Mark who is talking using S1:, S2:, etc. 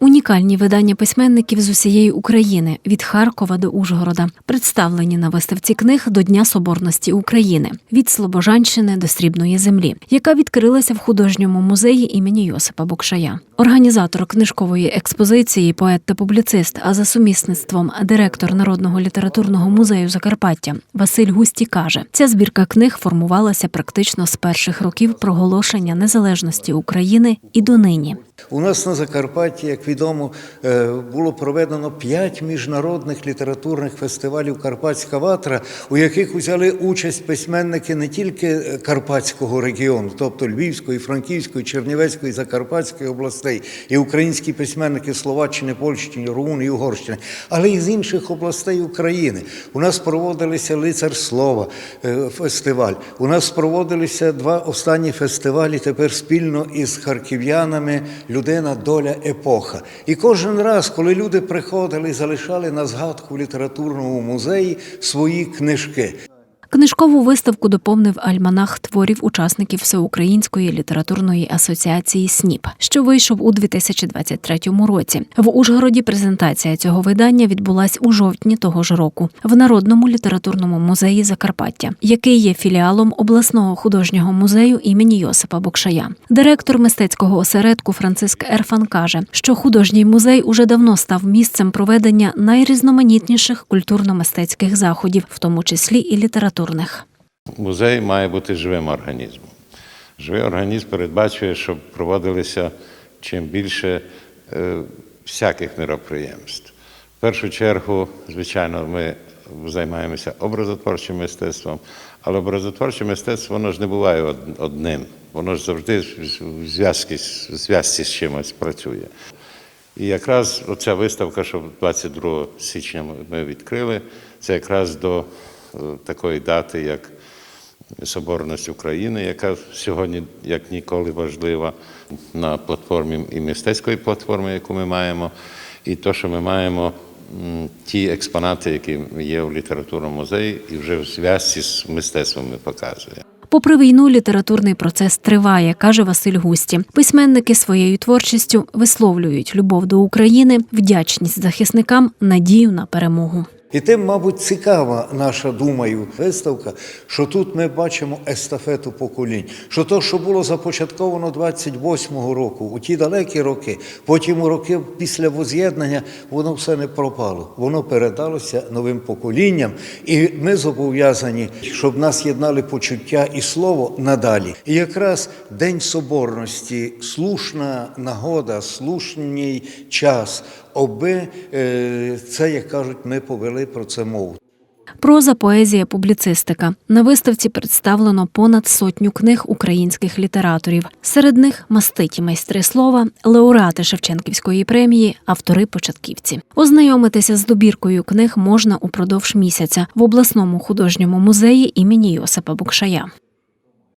S1: Унікальні видання письменників з усієї України від Харкова до Ужгорода представлені на виставці книг до Дня Соборності України від Слобожанщини до Срібної землі, яка відкрилася в художньому музеї імені Йосипа Букшая. Організатор книжкової експозиції, поет та публіцист, а за сумісництвом директор Народного літературного музею Закарпаття Василь Густі каже: ця збірка книг формувалася практично з перших років проголошення незалежності України і донині.
S2: У нас на Закарпатті, як відомо, е, було проведено п'ять міжнародних літературних фестивалів Карпатська ватра, у яких взяли участь письменники не тільки е, Карпатського регіону, тобто Львівської, Франківської, Чернівецької, Закарпатської областей, і українські письменники Словаччини, Польщини, Румунії, Угорщини, але й з інших областей України. У нас проводилися лицар слова е, фестиваль. У нас проводилися два останні фестивалі тепер спільно із харків'янами Людина, доля, епоха. І кожен раз, коли люди приходили залишали на згадку в літературному музеї свої книжки.
S1: Книжкову виставку доповнив альманах творів учасників Всеукраїнської літературної асоціації СНІП, що вийшов у 2023 році. В Ужгороді презентація цього видання відбулась у жовтні того ж року в Народному літературному музеї Закарпаття, який є філіалом обласного художнього музею імені Йосипа Бокшая. Директор мистецького осередку Франциск Ерфан каже, що художній музей уже давно став місцем проведення найрізноманітніших культурно-мистецьких заходів, в тому числі і літературних.
S3: Музей має бути живим організмом. Живий організм передбачує, щоб проводилися чим більше е, всяких міроприємств. В першу чергу, звичайно, ми займаємося образотворчим мистецтвом, але образотворче мистецтво воно ж не буває одним, воно ж завжди в зв'язці, з- чимось працює. І якраз оця виставка, що 22 січня ми- відкрили, це якраз до такої дати, як Соборність України, яка сьогодні як ніколи важлива на платформі і мистецької платформи, яку ми маємо, і то, що ми маємо ті експонати, які є в літературному музеї, і вже в зв'язці з мистецтвом ми показуємо.
S1: Попри війну, літературний процес триває, каже Василь Густі. Письменники своєю творчістю висловлюють любов до України, вдячність захисникам, надію на перемогу.
S2: І тим, мабуть, цікава наша, думаю, виставка, що тут ми бачимо естафету поколінь. Що то, що було започатковано 28-го року, у ті далекі роки, потім у роки після воз'єднання, воно все не пропало. Воно передалося новим поколінням. І ми зобов'язані, щоб нас єднали почуття і слово надалі. І якраз День Соборності, слушна нагода, слушний час, аби е, це, як кажуть, ми повели про це мову.
S1: Проза, поезія, публіцистика. На виставці представлено понад сотню книг українських літераторів. Серед них маститі майстри слова, лауреати Шевченківської премії, автори-початківці. Ознайомитися з добіркою книг можна упродовж місяця в обласному художньому музеї імені Йосипа Букшая.